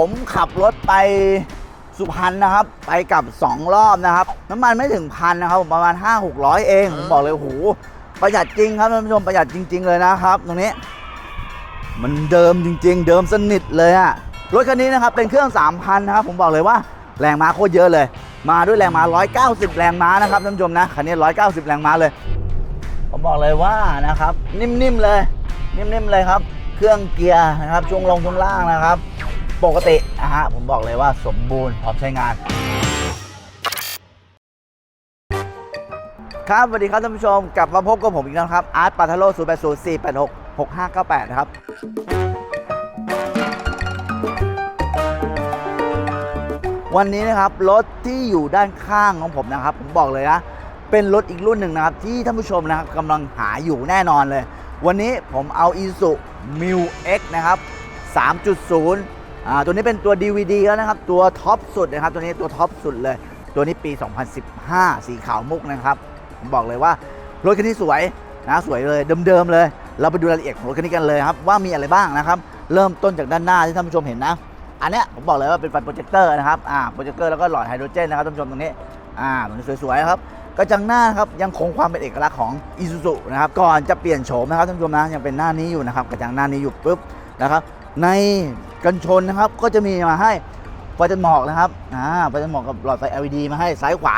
ผมขับรถไปสุพรรณนะครับ ไปกับ 2 รอบนะครับ น้ำมันไม่ถึงพันนะครับประมาณ 5 6 0 0 เองผมบอกเลยโอ้โหประหยัดจริงครับท่านผู้ชมประหยัดจริง ๆ เลยนะครับตรงนี้ มันเดิมจริง ๆ เดิมสนิทเลยอะรถคันนี้นะครับเป็นเครื่อง 3,000นะครับผมบอกเลยว่าแรงม้าโคตรเยอะเลย มาด้วยแรงม้า 190 แรงม้านะครับท่านผู้ชมนะคันนี้ 190 แรงม้าเลย ผมบอกเลยว่านะครับ นิ่มๆเลย นิ่มๆเลยครับ เครื่องเกียร์นะครับช่วงลงช่วงล่างนะครับ ปกตินะฮะผมบอกเลยว่าสมบูรณ์พร้อมใช้งาน ครับสวัสดีครับท่านผู้ชม กลับมาพบกับผมอีกแล้วครับอาร์ตปาทโลศูนย์แปดศูนย์สี่แปดหกหกห้าเก้าแปดนะครับวันนี้นะครับรถที่อยู่ด้านข้างของผมนะครับ ผมบอกเลยนะ เป็นรถอีกรุ่นหนึ่งนะครับ ที่ท่านผู้ชมนะครับกำลังหาอยู่แน่นอนเลย วันนี้ผมเอา i s u m i X นะครับ 3.0 อ่าตัวนี้เป็นตัว DVD แล้วนะครับ ตัวท็อปสุดนะครับ ตัวนี้ตัวท็อปสุดเลย ตัวนี้ปี 2015 สีขาวมุกนะครับผมบอกเลยว่ารถคันนี้สวยนะสวยเลยเดิมๆเลย เราไปดูรายละเอียดของรถคันนี้กันเลยครับว่ามีอะไรบ้างนะครับ เริ่มต้นจากด้านหน้าที่ท่านผู้ชมเห็นนะ อันเนี้ยผมบอกเลยว่าเป็นไฟโปรเจคเตอร์นะครับอ่าโปรเจคเตอร์แล้วก็หลอดไฮโดรเจนนะครับท่านผู้ชมตรงนี้อ่าตรงนี้สวยๆครับกระจังหน้านครับยังคงความเป็นเอกลักษณ์ของ i s u z u นะครับก่อนจะเปลี่ยนโฉมนะครับท่านผู้ชมนะยังเป็นหน้านี้อยู่นะครับกระจังหน้านี้อยู่ปุ๊บนะครับใน กันชนนะครับ ก็จะมีมาให้ไฟจันหมอกนะครับอ่าไฟจันหมอกกับหลอดไฟ LED มาให้ซ้ายขวา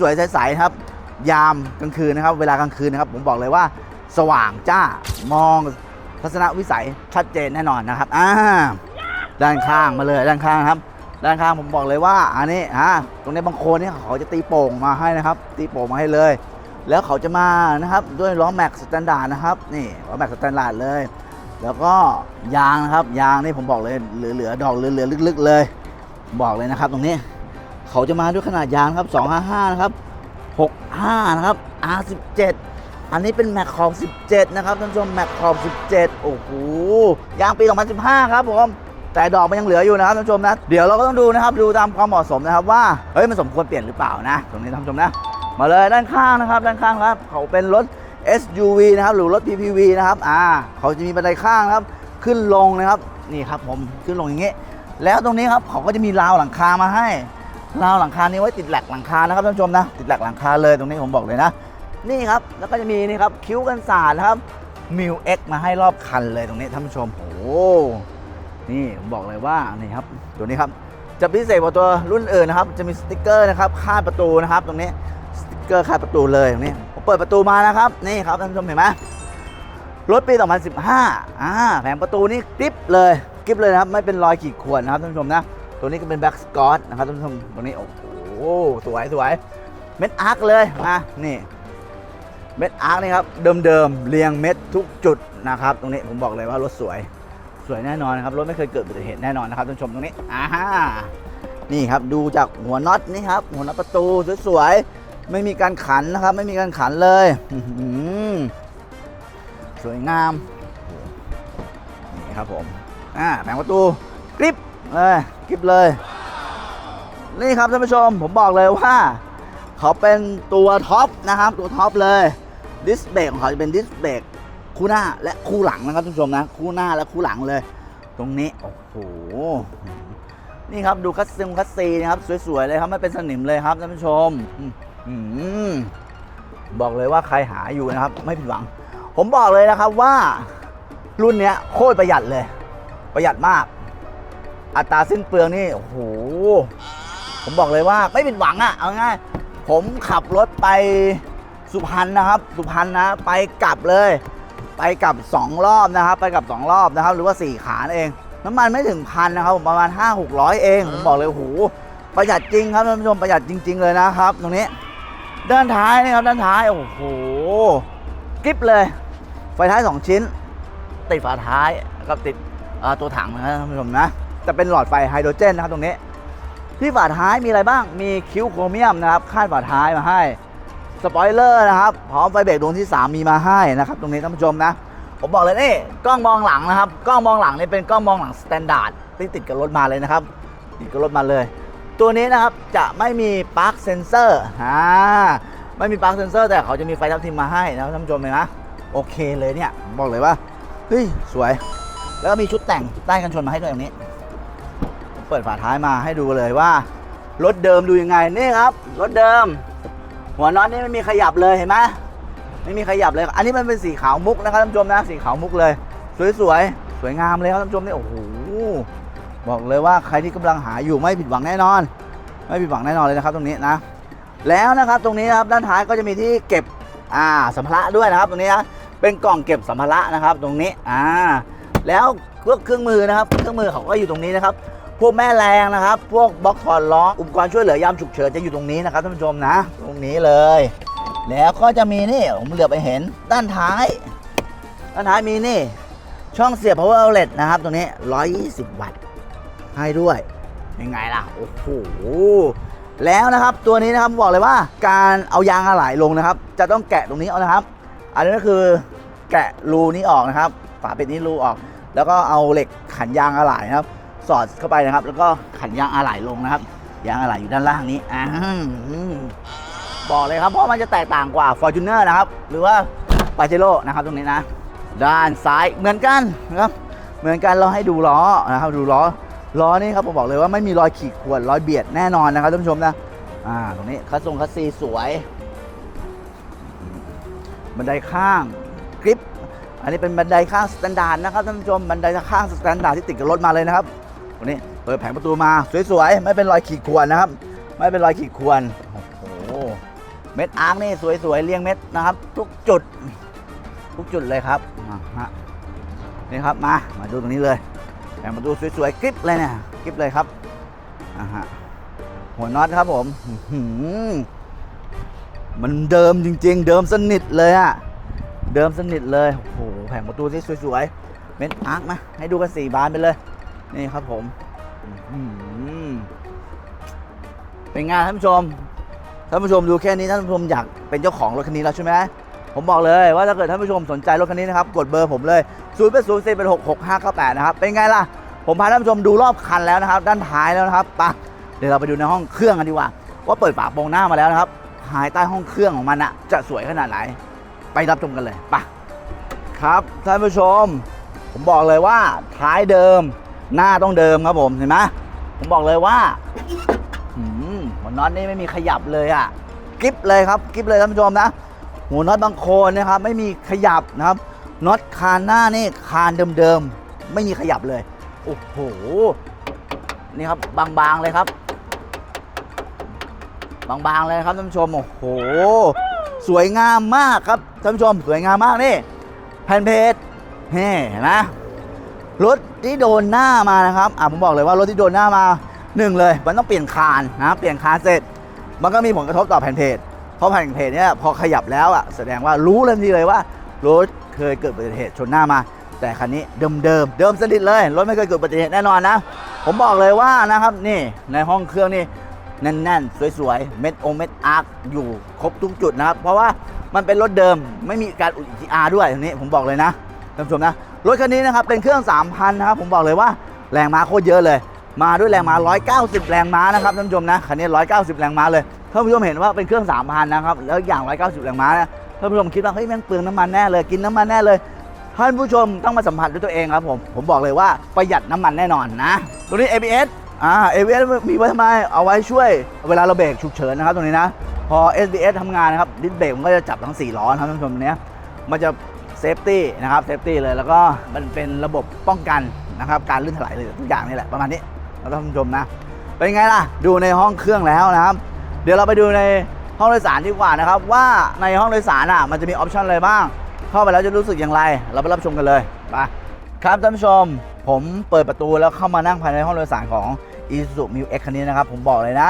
สวยๆใสๆนะครับ ยามกลางคืนนะครับ เวลากลางคืนนะครับ ผมบอกเลยว่า สว่างจ้ามองทัศนวิสัยชัดเจนแน่นอนนะครับอ่าด้านข้างมาเลยด้านข้างครับ ด้านข้างผมบอกเลยว่าอันนี้ฮะตรงนี้บางโคนเนี่ยเขาจะตีโป่งมาให้นะครับ ตีโป่งมาให้เลย แล้วเขาจะมานะครับด้วยล้อแม็กสแตนดาร์ดนะครับนี่ล้อแม็กสแตนดาร์ดเลย แล้วก็ยางนะครับยางนี่ผมบอกเลยเหลือๆดอกเหลือๆลึกๆเลย บอกเลยนะครับ ตรงนี้ เขาจะมาด้วยขนาดยางครับ255นะครับ65นะครับ R17 อันนี้เป็นแม็กขอบ17 นะครับท่านผู้ชมแม็กขอบ17 โอ้โหยางปี 2015 ครับผมแต่ดอกมันยังเหลืออยู่นะครับท่านผู้ชมนะเดี๋ยวเราก็ต้องดูนะครับดูตามความเหมาะสมนะครับว่าเฮ้ยมันสมควรเปลี่ยนหรือเปล่านะ ตรงนี้ท่านผู้ชมนะ มาเลยด้านข้างนะครับ ด้านข้างครับ เขาเป็นรถ SUV นะครับหรือรถ PPV นะครับอ่าเขาจะมีบันไดข้างนะครับ ขึ้นลงนะครับนี่ครับผมขึ้นลงอย่างเงี้แล้วตรงนี้ครับเขาก็จะมีราวหลังคามาให้ราวหลังคานี้ไว้ติดแหลกหลังคานะครับท่านผู้ชมนะติดแหลกหลังคาเลยตรงนี้ผมบอกเลยนะ นี่ครับแล้วก็จะมีนี่ครับคิ้วกันสาดนะครับมิวเอ็กมาให้รอบคันเลยตรงนี้ท่านผู้ชมโอ้โหนี่ผมบอกเลยว่านี่ครับตัวนี้ครับจะพิเศษกว่าตัวรุ่นอื่นนะครับ จะมีสติกเกอร์นะครับคาดประตูนะครับ ตรงนี้สติกเกอร์คาดประตูเลยตรงนี้ เปิดประตูมานะครับ นี่ครับท่านผู้ชมเห็นไหมรถปี 2015อ่าแผงประตูนี่กริปเลยกริปเลยนะครับ ไม่เป็นรอยขีดข่วนนะครับท่านผู้ชมนะ ตัวนี้ก็เป็นแบ็กสกอตนะครับท่านผู้ชมตรงนี้ โอ้โห สวยสวยเม็ดอาร์คเลยมานี่เม็ดอาร์คนี่ครับ เดิมๆ เรียงเม็ดทุกจุดนะครับ ตรงนี้ผมบอกเลยว่ารถสวย สวยแน่นอนนะครับ รถไม่เคยเกิดอุบัติเหตุแน่นอนนะครับท่านผู้ชมตรงนี้อ่าฮะนี่ครับ ดูจากหัวน็อตนี่ครับ หัวน็อตประตูสวยๆ ไม่มีการขันนะครับ ไม่มีการขันเลยสวยงามนี่ครับผมอ่าแผงประตูกริปเลยกริปเลย นี่ครับท่านผู้ชมผมบอกเลยว่า เขาเป็นตัวท็อปนะครับ ตัวท็อปเลยดิสเบรกของเขาจะเป็นดิสเบรกคู่หน้าและคู่หลังนะครับท่านผู้ชมนะ คู่หน้าและคู่หลังเลย ตรงนี้โอ้โหนี่ครับดูคัสซิมคัสซีนะครับ สวยๆเลยครับไม่เป็นสนิมเลยครับท่านผู้ชม บอกเลยว่าใครหาอยู่นะครับ ไม่ผิดหวัง ผมบอกเลยนะครับว่ารุ่นเนี้ยโคตรประหยัดเลย ประหยัดมาก อัตราสิ้นเปลืองนี่โอ้โหผมบอกเลยว่าไม่ผิดหวังอะเอาง่ายผมขับรถไปสุพรรณนะครับ สุพรรณนะไปกลับเลย ไปกลับ 2 รอบนะครับ ไปกลับ 2 รอบนะครับ หรือว่า 4 ขานเองน้ำมันไม่ถึงพันนะครับประมาณ 5 600 เอง ผมบอกเลยโอ้โหประหยัดจริงครับท่านผู้ชมประหยัดจริง ๆ เลยนะครับ ตรงนี้ ด้านท้ายนะครับด้านท้ายโอ้โหกริปเลย ไฟท้าย 2 ชิ้น ติดฝาท้ายแล้วก็ติดตัวถังนะครับท่านผู้ชมนะจะเป็นหลอดไฟไฮโดรเจนนะครับตรงนี้ ที่ฝาท้ายมีอะไรบ้างมีคิ้วโครเมียมนะครับคาดฝาท้ายมาให้สปอยเลอร์นะครับพร้อมไฟเบรกดวงที่ 3 มีมาให้นะครับตรงนี้ท่านผู้ชมนะผมบอกเลยนี่กล้องมองหลังนะครับกล้องมองหลังนี่เป็นกล้องมองหลังสแตนดาร์ดที่ติดกับรถมาเลยนะครับติดกับรถมาเลย ตัวนี้นะครับจะไม่มีปลั๊กเซนเซอร์อ่าไม่มีปลั๊กเซนเซอร์แต่เขาจะมีไฟทับทิมมาให้นะท่านผู้ชมเลยนะโอเคเลยเนี่ยบอกเลยว่าเฮ้ยสวย แล้วก็มีชุดแต่งใต้กันชนมาให้ด้วยตรงนี้ เปิดฝาท้ายมาให้ดูเลยว่า รถเดิมดูยังไงนี่ครับ รถเดิม หัวน็อตนี่ไม่มีขยับเลยเห็นไหมไม่มีขยับเลย อันนี้มันเป็นสีขาวมุกนะครับท่านผู้ชมนะสีขาวมุกเลย สวยๆสวยงามเลยครับท่านผู้ชมนี่โอ้โห บอกเลยว่าใครที่กำลังหาอยู่ไม่ผิดหวังแน่นอน ไม่ผิดหวังแน่นอนเลยนะครับตรงนี้นะ แล้วนะครับตรงนี้นะครับด้านท้ายก็จะมีที่เก็บอ่าสัมภาระด้วยนะครับ ตรงนี้นะเป็นกล่องเก็บสัมภาระนะครับ ตรงนี้อ่าแล้วพวกเครื่องมือนะครับ เครื่องมือเขาก็อยู่ตรงนี้นะครับ พวกแม่แรงนะครับ พวกบล็อกถอดล้ออุปกรณ์ช่วยเหลือยามฉุกเฉินจะอยู่ตรงนี้นะครับท่านผู้ชมนะ ตรงนี้เลย แล้วก็จะมีนี่ผมเหลือไปเห็นด้านท้าย ด้านท้ายมีนี่ ช่องเสียบ power outlet นะครับ ตรงนี้ 120 วัตต์ ให้ด้วยยังไงล่ะโอ้โหแล้วนะครับตัวนี้นะครับบอกเลยว่าการเอายางอะไหล่ลงนะครับ จะต้องแกะตรงนี้เอานะครับ อันนี้ก็คือแกะรูนี้ออกนะครับ ฝาปิดนี้รูออก แล้วก็เอาเหล็กขันยางอะไหล่นะครับ สอดเข้าไปนะครับ แล้วก็ขันยางอะไหล่ลงนะครับ ยางอะไหล่อยู่ด้านล่างนี้อ่าบอกเลยครับเพราะมันจะแตกต่างกว่า Fortuner นะครับ หรือว่าปาเจโร่นะครับตรงนี้นะ ด้านซ้ายเหมือนกันนะครับ เหมือนกันเราให้ดูล้อนะครับ ดูล้อ ล้อนี่ครับผมบอกเลยว่าไม่มีรอยขีดข่วนรอยเบียดแน่นอนนะครับท่านผู้ชมนะอ่าตรงนี้คัสทรงคัสซีสวย บันไดข้างกริปอันนี้เป็นบันไดข้างสแตนดาร์ดนะครับท่านผู้ชมบันไดข้างสแตนดาร์ดที่ติดกับรถมาเลยนะครับตรงนี้เปิดแผงประตูมาสวยๆไม่เป็นรอยขีดข่วนนะครับ ไม่เป็นรอยขีดข่วนโอ้โหเม็ดอาร์คนี่สวยๆเรียงเม็ดนะครับ ทุกจุด ทุกจุดเลยครับนี่ครับมามาดูตรงนี้เลย แผงประตูสวยๆกริปเลยเนี่ยกริปเลยครับอ่าฮะหัวน็อตครับผมมันเดิมจริง ๆ เดิมสนิทเลยอะเดิมสนิทเลยโอ้โหแผงประตูที่สวยๆเม็ดอาร์คมาให้ดูกันสี่บานไปเลย นี่ครับผมอื้อหือเป็นไงท่านผู้ชมท่านผู้ชมดูแค่นี้ท่านผู้ชมอยากเป็นเจ้าของรถคันนี้แล้วใช่ไหม ผมบอกเลยว่าถ้าเกิดท่านผู้ชมสนใจรถคันนี้นะครับ กดเบอร์ผมเลย0 8 0 4 8 6 6 5 9 8นย์เป็นนะครับ เป็นไงล่ะ ผมพาท่านผู้ชมดูรอบคันแล้วนะครับ ด้านท้ายแล้วนะครับปะเดี๋ยวเราไปดูในห้องเครื่องกันดีกว่า ว่าเปิดฝาโปรงหน้ามาแล้วนะครับภายใต้ห้องเครื่องของมันอะจะสวยขนาดไหน ไปรับชมกันเลยปะครับท่านผู้ชม ผมบอกเลยว่าท้ายเดิม หน้าต้องเดิมครับผมเห็นไหมผมบอกเลยว่าหืมหัวน็อตนี่ไม่มีขยับเลยอะกริปเลยครับกริปเลยท่านผู้ชมนะ หัวน็อตบางโคนนะครับ ไม่มีขยับนะครับน็อตคานหน้านี่คานเดิมๆไม่มีขยับเลยโอ้โหนี่ครับบางๆเลยครับ บางๆเลยครับท่านผู้ชมโอ้โหสวยงามมากครับท่านผู้ชมสวยงามมากนี่แผ่นเพจเฮ้เห็นไหมรถที่โดนหน้ามานะครับอะผมบอกเลยว่ารถที่โดนหน้ามาหนึ่งเลย มันต้องเปลี่ยนคานนะเปลี่ยนคานเสร็จ มันก็มีผลกระทบต่อแผ่นเพจ เพราะแผ่นเพจเนี่ยพอขยับแล้วอะแสดงว่ารู้เลยทันทีเลยว่ารถเคยเกิดอุบัติเหตุชนหน้ามา แต่คันนี้เดิมเดิมเดิมสนิทเลยรถไม่เคยเกิดอุบัติเหตุแน่นอนนะ ผมบอกเลยว่านะครับนี่ในห้องเครื่องนี่แน่นๆ สวยๆ เม็ดองเม็ดอาร์คอยู่ครบทุกจุดนะครับ เพราะว่ามันเป็นรถเดิมไม่มีการอุดอาร์ด้วยตรงนี้ผมบอกเลยนะท่านผู้ชมนะ รถคันนี้นะครับเป็นเครื่อง 3,000 นะครับ ผมบอกเลยว่าแรงม้าโคตรเยอะเลย มาด้วยแรงม้า 190 แรงม้านะครับท่านผู้ชมนะคันนี้ 190 แรงม้าเลย ท่านผู้ชมเห็นว่าเป็นเครื่อง 3,000 นะครับ แล้วอย่าง 190 แรงม้านะท่านผู้ชมคิดว่าเฮ้ยแม่งเปลืองน้ำมันแน่เลยกินน้ำมันแน่เลย ท่านผู้ชมต้องมาสัมผัสด้วยตัวเองครับผม ผมบอกเลยว่าประหยัดน้ำมันแน่นอนนะ ตัวนี้ ABS อ่า ABS มีไว้ทำไมเอาไว้ช่วย เวลาเราเบรกฉุกเฉินนะครับตรงนี้นะ พอ SBS ทำงานนะครับดิสเบรกมันก็จะจับทั้ง 4 ล้อนะครับท่านผู้ชมเนี้ยมันจะเซฟตี้นะครับเซฟตี้เลยแล้วก็มันเป็นระบบป้องกันนะครับการลื่นถลายเลยทุกอย่างนี่แหละประมาณนี้ท่านผู้ชมนะ เป็นไงล่ะ ดูในห้องเครื่องแล้วนะครับ เดี๋ยวเราไปดูในห้องโดยสารดีกว่านะครับ ว่าในห้องโดยสารอะมันจะมีออปชันอะไรบ้าง เข้าไปแล้วจะรู้สึกอย่างไร เราไปรับชมกันเลยไปครับท่านผู้ชม ผมเปิดประตูแล้วเข้ามานั่งภายในห้องโดยสารของ Isuzu m u X คันนี้นะครับ ผมบอกเลยนะ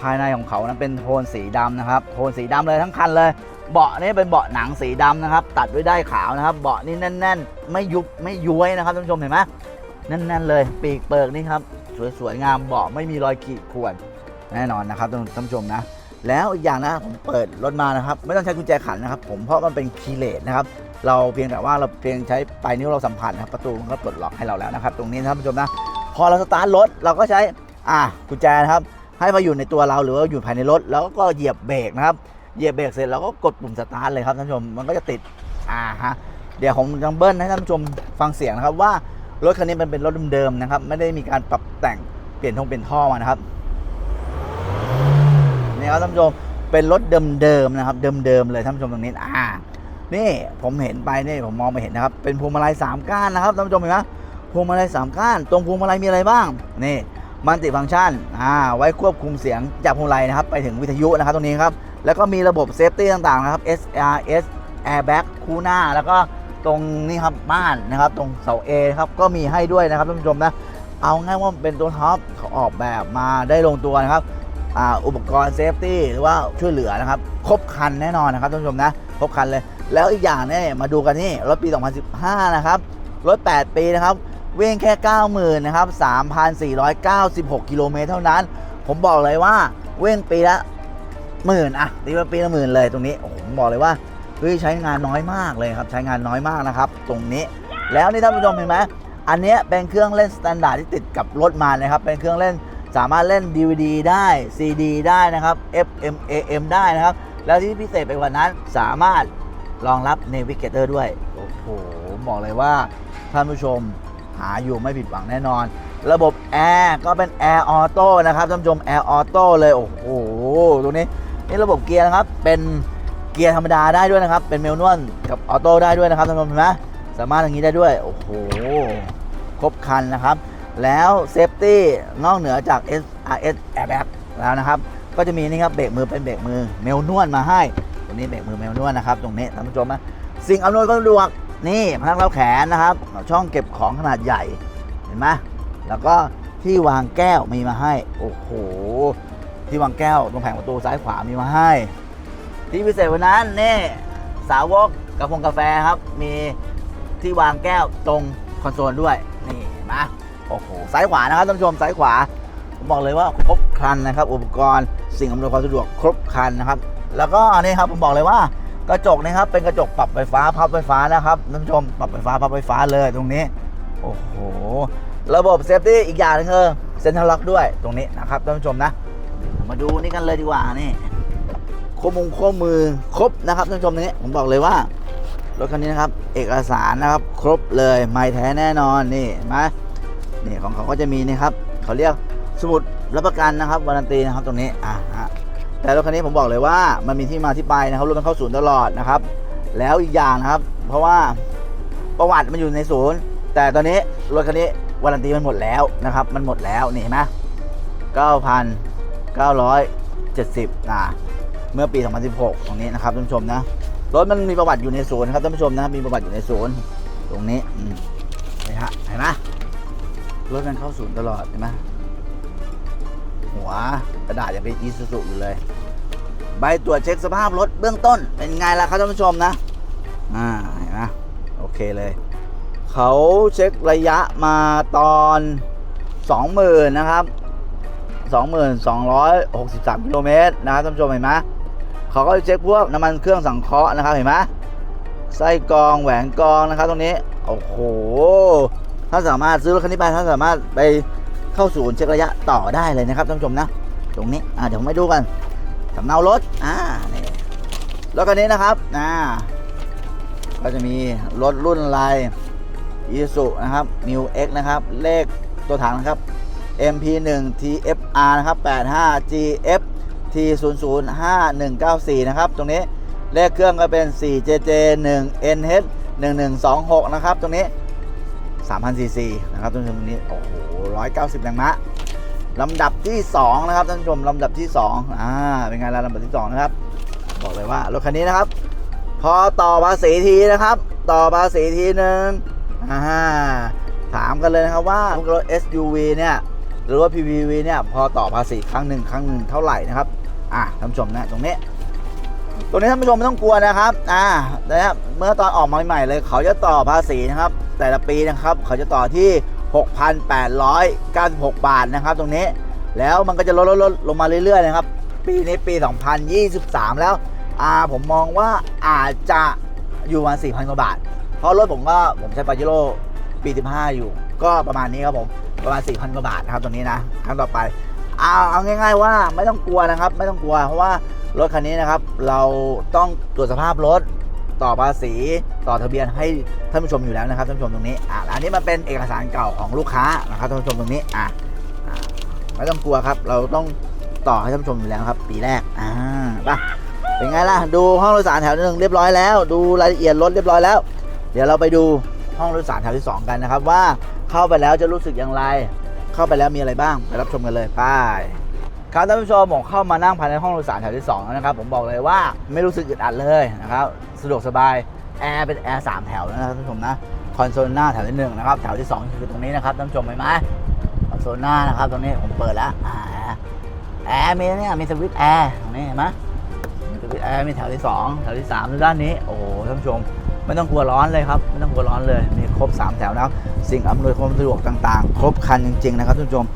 ภายในของเขานั้นเป็นโทนสีดำนะครับ โทนสีดำเลยทั้งคันเลย เบาะนี่เป็นเบาะหนังสีดำนะครับ ตัดด้วยได้ายขาวนะครับ เบาะนี่แน่น ๆ ไม่ยุบไม่ย้วยนะครับท่านผู้ชมเห็นไหมแน่นๆเลย ปีกเปิกนี่ครับสวยๆงามเบาะไม่มีรอยขีดข่วน แน่นอนนะครับท่านผู้ชมนะ แล้วอีกอย่างนะผมเปิดรถมานะครับ ไม่ต้องใช้กุญแจขันนะครับ ผมเพราะมันเป็นคีย์เลสนะครับเราเพียงแต่ว่าเราเพียงใช้ปลายนิ้วเราสัมผัสนะครับประตูมันก็ปลดล็อกให้เราแล้วนะครับ ตรงนี้นะท่านผู้ชมนะ พอเราสตาร์ทรถเราก็ใช้อ่ากุญแจนะครับ ให้มาอยู่ในตัวเราหรือว่าอยู่ภายในรถ แล้วก็เหยียบเบรกนะครับเหยียบเบรกเสร็จเราก็กดปุ่มสตาร์ทเลยครับท่านผู้ชมมันก็จะติดอ่าฮะเดี๋ยวผมจะเบิ้ลให้ท่านผู้ชมฟังเสียงนะครับว่ารถคันนี้มันเป็นรถเดิมๆนะครับ ไม่ได้มีการปรับแต่งเปลี่ยนทงเปลี่ยนท่อมานะครับ นี่ครับท่านผู้ชมเป็นรถเดิมๆนะครับ เดิมๆเลยท่านผู้ชมตรงนี้อ่านี่ผมเห็นไปนี่ผมมองไปเห็นนะครับ เป็นพวงมาลัยสามก้านนะครับท่านผู้ชมเห็นไหมพวงมาลัยสามก้าน ตรงพวงมาลัยมีอะไรบ้างนี่มันติฟังก์ชันอ่าไว้ควบคุมเสียงจากพวงมาลัยนะครับ ไปถึงวิทยุนะครับตรงนี้ครับแล้วก็มีระบบเซฟตี้ต่างๆนะครับ SRS airbag คู่หน้าแล้วก็ตรงนี้ครับม่านนะครับ ตรงเสา A ครับก็มีให้ด้วยนะครับท่านผู้ชมนะเอาง่ายว่าเป็นตัวท็อปเขาออกแบบมาได้ลงตัวนะครับ อุปกรณ์เซฟตี้หรือว่าช่วยเหลือนะครับ ครบคันแน่นอนนะครับท่านผู้ชมนะ ครบคันเลย แล้วอีกอย่างเนี่ยมาดูกันนี่ รถปี 2015 นะครับ รถ 8 ปีนะครับวิ่งแค่ 90,000นะครับ3,496 กิโลเมตรเท่านั้น ผมบอกเลยว่าวิ่งปีละหมื่นอะตีว่าปีละหมื่นเลยตรงนี้ผมบอกเลยว่าเฮ้ยใช้งานน้อยมากเลยครับ ใช้งานน้อยมากนะครับ ตรงนี้ แล้วนี่ท่านผู้ชมเห็นไหมอันนี้เป็นเครื่องเล่นสแตนดาร์ดที่ติดกับรถมานะครับ เป็นเครื่องเล่น สามารถเล่น DVD ได้ CD ได้นะครับ FM AM ได้นะครับ แล้วที่พิเศษไปกว่านั้นสามารถรองรับ Navigator ด้วย โอ้โห บอกเลยว่าท่านผู้ชมหาอยู่ไม่ผิดหวังแน่นอน ระบบแอร์ก็เป็นแอร์ออโต้นะครับท่านผู้ชมแอร์ออโต้เลย โอ้โหตรงนี้นี่ระบบเกียร์นะครับ เป็นเกียร์ธรรมดาได้ด้วยนะครับ เป็นเมลนวลกับออโต้ได้ด้วยนะครับท่านผู้ชมเห็นไหมสามารถอย่างนี้ได้ด้วย โอ้โห ครบครันนะครับ แล้วเซฟตี้นอกเหนือจาก SRS Airbag แล้วนะครับ ก็จะมีนี่ครับเบรกมือเป็นเบรกมือเมลนวลมาให้ตรงนี้เบรกมือเมลนวลนะครับ ตรงนี้ท่านผู้ชมนะสิ่งอำนวยความสะดวกนี่พนักเล้าแขนนะครับ ช่องเก็บของขนาดใหญ่เห็นไหมแล้วก็ที่วางแก้วมีมาให้ โอ้โห ที่วางแก้วตรงแผงประตูซ้ายขวามีมาให้ ที่พิเศษวันนั้นนี่สาวกกาแฟกาแฟครับ มีที่วางแก้วตรงคอนโซลด้วย นี่เห็นไหม โอ้โหซ้ายขวานะครับท่านผู้ชมซ้ายขวา ผมบอกเลยว่าครบครันนะครับ อุปกรณ์สิ่งอำนวยความสะดวกครบครันนะครับ แล้วก็นี่ครับผมบอกเลยว่ากระจกนะครับเป็นกระจกปรับไฟฟ้าพับไฟฟ้านะครับท่านผู้ชมปรับไฟฟ้าพับไฟฟ้าเลยตรงนี้ โอ้โหระบบเซฟตี้อีกอย่างหนึงคือเซ็นทรัลล็อกด้วยตรงนี้นะครับท่านผู้ชมนะมาดูนี่กันเลยดีกว่านี่ข้อมูลข้อมือครบนะครับท่านผู้ชมนี้ผมบอกเลยว่ารถคันนี้นะครับ เอกสารนะครับ ครบเลยไม่แท้แน่นอนนี่เห็ นไหมนี่ของเขาก็จะมีนี่ครับเขาเรียกสมุดรับประกันนะครับวารันตีนะครับตรงนี้อะฮะแต่รถคันนี้ผมบอกเลยว่ามันมีที่มาที่ไปนะครับรถมันเข้าศูนย์ตลอดนะครับ แล้วอีกอย่างนะครับ เพราะว่าประวัติมันอยู่ในศูนย์ แต่ตอนนี้รถคันนี้วารันตีมันหมดแล้วนะครับ มันหมดแล้วนี่เห็นไหม9,970นะเมื่อปี 2016 ตรงนี้นะครับท่านผู้ชมนะรถมันมีประวัติอยู่ในศูนย์ครับท่านผู้ชมนะมีประวัติอยู่ในศูนย์ตรงนี้อืมนี่ฮะเห็นไหม รถมันเข้าศูนย์ตลอดเห็นไหมหัวกระดาษยังเป็นอีซูซุอยู่เลย ใบตรวจเช็คสภาพรถเบื้องต้น เป็นไงล่ะครับท่านผู้ชมนะ อ่าเห็นไหมโอเคเลย เขาเช็คระยะมาตอน20,000นะครับ2263กิโลเมตรนะครับท่านผู้ชมเห็นไหมเขาก็เช็คพวกน้ำมันเครื่องสังเคราะห์นะครับเห็นไหมไส้กรองแหวนกรองนะครับตรงนี้ โอ้โห ถ้าสามารถซื้อรถคันนี้ไปถ้าสามารถไปเข้าศูนย์เช็คระยะต่อได้เลยนะครับท่านผู้ชมนะ ตรงนี้อ่าเดี๋ยวผมไปดูกันสำเนารถอ่านี่รถคันนี้นะครับอ่าก็จะมีรถรุ่นอะไรอีสุนะครับ New X นะครับ เลขตัวถังนะครับ MP1 TFR นะครับ 85 GF T005194 นะครับ ตรงนี้เลขเครื่องก็เป็น 4JJ 1 NH 1126 นะครับ ตรงนี้ 3,000 cc นะครับตรงนี้โอ้โห190แรงม้าลำดับที่ 2 นะครับท่านผู้ชมลำดับที่ 2อ่าเป็นไงล่ะลำดับที่ 2 นะครับ บอกเลยว่ารถคันนี้นะครับ พอต่อภาษีทีนะครับ ต่อภาษีทีหนึ่งอ่าถามกันเลยนะครับว่ารถ SUV เนี่ยหรือว่า PPV เนี่ยพอต่อภาษีครั้งหนึ่งครั้งหนึ่งเท่าไหร่นะครับอะท่านผู้ชมนะตรงนี้ตรงนี้ท่านผู้ชมไม่ต้องกลัวนะครับอ่านะครับเมื่อตอนออกมาใหม่ๆเลยเขาจะต่อภาษีนะครับ แต่ละปีนะครับ เขาจะต่อที่ 6,896 บาทนะครับ ตรงนี้ แล้วมันก็จะลดลดลดลงมาเรื่อยๆนะครับ ปีนี้ปี 2023 แล้วอ่าผมมองว่าอาจจะอยู่ประมาณ4,000กว่าบาท เพราะรถผมก็ผมใช้ปาเจโร่ปี 15 อยู่ ก็ประมาณนี้ครับผมประมาณ 4,000กว่าบาทนะครับตรงนี้นะครั้งต่อไปเอาเอาง่าย ๆ ว่าไม่ต้องกลัวนะครับ ไม่ต้องกลัวเพราะว่ารถคันนี้นะครับ เราต้องตรวจสภาพรถ ต่อภาษีต่อทะเบียนให้ท่านผู้ชมอยู่แล้วนะครับท่านผู้ชมตรงนี้อ่าอันนี้มันเป็นเอกสารเก่าของลูกค้านะครับท่านผู้ชมตรงนี้อะไม่ต้องกลัวครับ เราต้องต่อให้ท่านผู้ชมอยู่แล้วครับ ปีแรกอ่าป่ะเป็นไงล่ะดูห้องโดยสารแถวหนึ่งเรียบร้อยแล้ว ดูรายละเอียดรถเรียบร้อยแล้ว เดี๋ยวเราไปดูห้องโดยสารแถวที่สองกันนะครับ ว่าเข้าไปแล้วจะรู้สึกอย่างไร เข้าไปแล้วมีอะไรบ้างไปรับชมกันเลยไป ครับท่านผู้ชมผมเข้ามานั่งภายในห้องโดยสารแถวที่สองแล้วนะครับ ผมบอกเลยว่าไม่รู้สึกอึดอัดเลยนะครับสะดวกสบายแอร์เป็นแอร์สามแถวนะครับท่านผู้ชมนะคอนโซลหน้าแถวที่หนึ่งนะครับแถวที่สองคือตรงนี้นะครับท่านผู้ชมเห็นไหมคอนโซลหน้านะครับตรงนี้ผมเปิดแล้วแอร์มีเนี่ยมีสวิตช์แอร์ตรงนี้เห็นไหมสวิตช์แอร์มีแถวที่2แถวที่3ด้านนี้โอ้โหท่านผู้ชมไม่ต้องกลัวร้อนเลยครับไม่ต้องกลัวร้อนเลยมีครบ 3 แถวนะครับสิ่งอำนวยความสะดวกต่างๆ ครบครันจริงๆนะครับท่านผู้ชม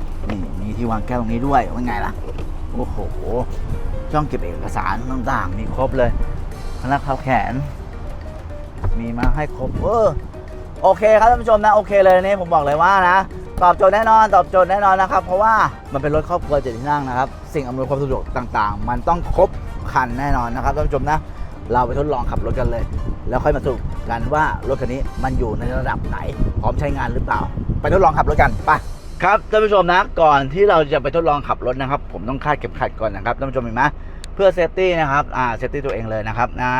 ที่วางแก้วตรงนี้ด้วยว่าไงล่ะ โอ้โห ช่องเก็บเอกสารต่างๆ มีครบเลยพนักพับแขน มีมาให้ครบ เออ โอเคครับท่านผู้ชมนะ โอเคเลยนี่ผมบอกเลยว่านะ ตอบโจทย์แน่นอน ตอบโจทย์แน่นอนนะครับ เพราะว่ามันเป็นรถครอบครัวเจ็ดที่นั่งนะครับ สิ่งอำนวยความสะดวกต่างๆ มันต้องครบครันแน่นอนนะครับท่านผู้ชมนะ เราไปทดลองขับรถกันเลย แล้วค่อยมาสรุปกันว่ารถคันนี้มันอยู่ในระดับไหน พร้อมใช้งานหรือเปล่า ไปทดลองขับรถกันไป ครับท่านผู้ชมนะก่อนที่เราจะไปทดลองขับรถนะครับ ผมต้องคาดเข็มขัดก่อนนะครับท่านผู้ชมเห็นไหมเพื่อเซฟตี้นะครับอ่าเซฟตี้ตัวเองเลยนะครับนะ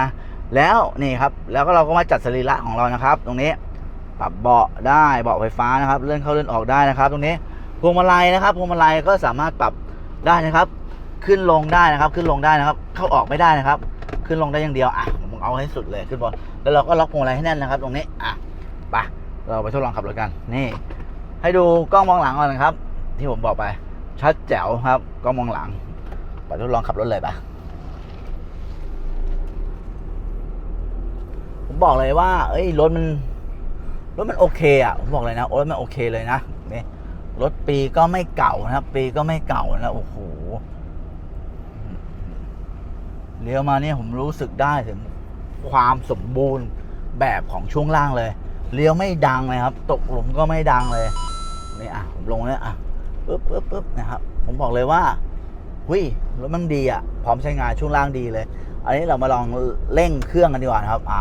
แล้วนี่ครับแล้วก็เราก็มาจัดสรีระของเรานะครับ ตรงนี้ปรับเบาะได้เบาะไฟฟ้านะครับ เลื่อนเข้าเลื่อนออกได้นะครับ ตรงนี้พวงมาลัยนะครับพวงมาลัยก็สามารถปรับได้นะครับ ขึ้นลงได้นะครับ ขึ้นลงได้นะครับ เข้าออกไม่ได้นะครับ ขึ้นลงได้อย่างเดียวอะผมเอาให้สุดเลยขึ้นบนแล้วเราก็ล็อกพวงมาลัยให้แน่นนะครับ ตรงนี้อะไปเราไปทดลองขับรถกันนี่ ให้ดูกล้องมองหลังก่อนนะครับ ที่ผมบอกไป ชัดแจ๋วครับกล้องมองหลังไปทดลองขับรถเลยไปผมบอกเลยว่า เอ้ยรถมันรถมันโอเคอะผมบอกเลยนะรถมันโอเคเลยนะนี่รถปีก็ไม่เก่านะครับ ปีก็ไม่เก่านะโอ้โหเลี้ยวมาเนี่ยผมรู้สึกได้ถึงความสมบูรณ์แบบของช่วงล่างเลย เลี้ยวไม่ดังเลยครับ ตกหลุมก็ไม่ดังเลย นี่อะผมลงเนี่ยอะปึ๊บปึ๊บปึ๊บนะครับ ผมบอกเลยว่าหุยรถมันดีอะ พร้อมใช้งานช่วงล่างดีเลย อันนี้เรามาลองเร่งเครื่องกันดีกว่านะครับ อ่า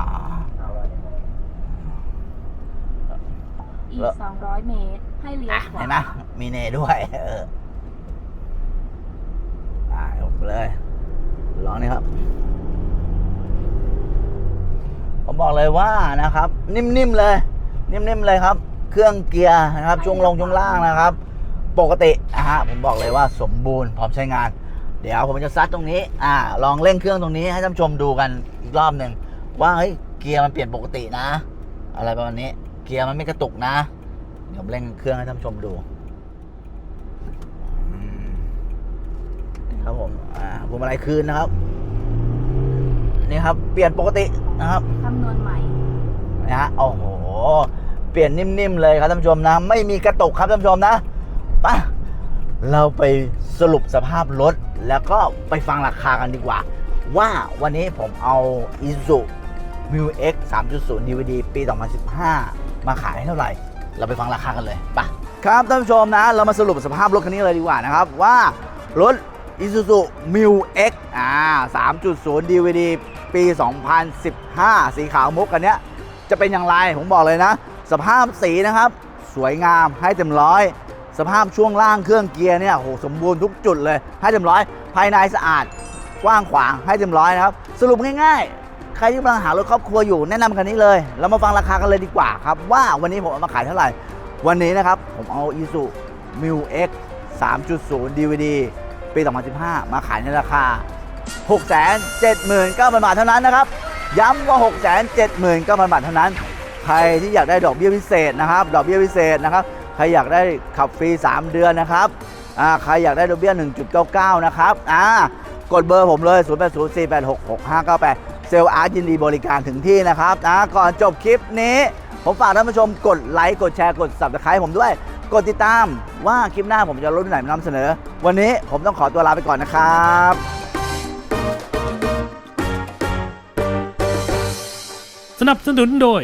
อีก200เมตร ให้เลี้ยวอะขวาเห็นไหมมีเนด้วยเอออ่าผมเลยลองนี่ครับ ผมบอกเลยว่านะครับ นิ่มๆเลย นิ่มๆเลยครับ เครื่องเกียร์นะครับช่วงลงช่วงล่างนะครับ ปกตินะฮะผมบอกเลยว่าสมบูรณ์พร้อมใช้งาน เดี๋ยวผมจะซัดตรงนี้อ่าลองเร่งเครื่องตรงนี้ให้ท่านผู้ชมดูกันอีกรอบหนึ่งว่าเฮ้ยเกียร์มันเปลี่ยนปกตินะ อะไรประมาณนี้เกียร์มันไม่กระตุกนะเดี๋ยวผมเร่งเครื่องให้ท่านผู้ชมดูอืมนี่ครับผมอ่าพวงมาลัยคืนนะครับนี่ครับ เปลี่ยนปกตินะครับคำนวณใหม่นะฮะโอ้โห เปลี่ยนนิ่มๆเลยครับท่านผู้ชมนะ ไม่มีกระตุกครับท่านผู้ชมนะปะเราไปสรุปสภาพรถ แล้วก็ไปฟังราคากันดีกว่า ว่าวันนี้ผมเอา Isuzu m u X 3.0 DVD ปี 2015 มาขายให้เท่าไหร่ เราไปฟังราคากันเลยปะครับท่านผู้ชมนะ เรามาสรุปสภาพรถคันนี้เลยดีกว่านะครับ ว่ารถ Isuzu m u X อ่า3.0 DVD ปี 2015 สีขาวมุกกันเนี้ยจะเป็นอย่างไร ผมบอกเลยนะ สภาพสีนะครับ สวยงามให้เต็มร้อยสภาพช่วงล่างเครื่องเกียร์เนี่ยโหสมบูรณ์ทุกจุดเลยให้เต็มร้อยภายในสะอาดกว้างขวางให้เต็มร้อยนะครับ สรุปง่ายๆ ใครที่กำลังหารถครอบครัวอยู่แนะนำคันนี้เลย เรามาฟังราคากันเลยดีกว่าครับ ว่าวันนี้ผมเอามาขายเท่าไหร่ วันนี้นะครับ ผมเอา i s u m u X 3.0 DVD ปี 2015 มาขายในราคา 679,000 บาทเท่านั้นนะครับ ย้ำว่า 679,000 บาทเท่านั้น ใครที่อยากได้ดอกเบี้ยพิเศษนะครับ ดอกเบี้ยพิเศษนะครับ ใครอยากได้ขับฟรี 3 เดือนนะครับอ่าใครอยากได้ดอกเบี้ย 1.99 นะครับอ่ากดเบอร์ผมเลย 0804866598 เซลล์อาร์ตยินดีบริการถึงที่นะครับนะก่อนจบคลิปนี้ ผมฝากท่านผู้ชมกดไลค์ กดแชร์ กด subscribe ผมด้วย กดติดตามว่าคลิปหน้าผมจะรถที่ไหนมานำเสนอ วันนี้ผมต้องขอตัวลาไปก่อนนะครับสนับสนุนโดย